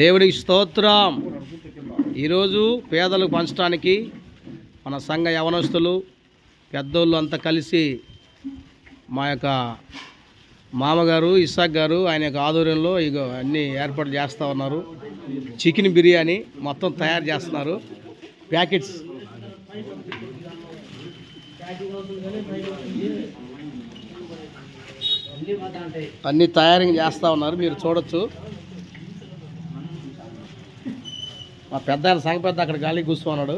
దేవుడికి స్తోత్రం. ఈరోజు పేదలకు పంచడానికి మన సంఘ యవనస్తులు పెద్దోళ్ళు అంతా కలిసి మా యొక్క మామగారు ఇసాక్ గారు ఆయన యొక్క ఆధ్వర్యంలో ఇక అన్నీ ఏర్పాట్లు చేస్తూ ఉన్నారు. చికెన్ బిర్యానీ మొత్తం తయారు చేస్తున్నారు. ప్యాకెట్స్. అన్నీ తయారీ చేస్తూ ఉన్నారు. మీరు చూడొచ్చు. మా పెద్ద ఆయన సంఘ పెద్ద అక్కడ గాలి కూర్చున్నాడు.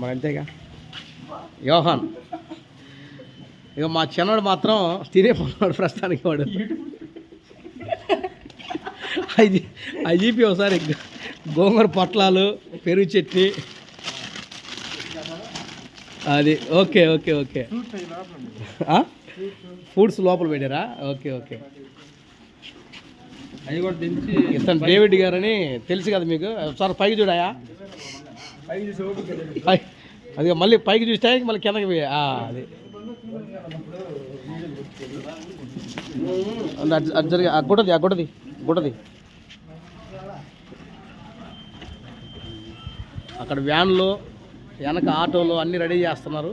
మరి అంతేగా. యోహాన్. ఇక మా చిన్నోడు మాత్రం తినే పోన్నాడు ప్రస్తుతానికి వాడు. అది అది చెప్పి ఒకసారి గోంగూర పొట్లాలు పెరుగు చట్నీ. అది ఓకే ఓకే ఓకే? ఫుడ్స్ లోపల పెట్టారా? Okay okay. అవి కూడా దించి ఇతను డేవిడ్ గారని తెలుసు కదా మీకు. ఒకసారి పైకి చూడాయా? అది మళ్ళీ పైకి చూస్తే మళ్ళీ కిందకి అది అది జరిగి ఆ గుడ్డది ఆ గుడ్డది గుడ్డది. అక్కడ వ్యాన్లో వెనక ఆటోలో అన్నీ రెడీ చేస్తున్నారు.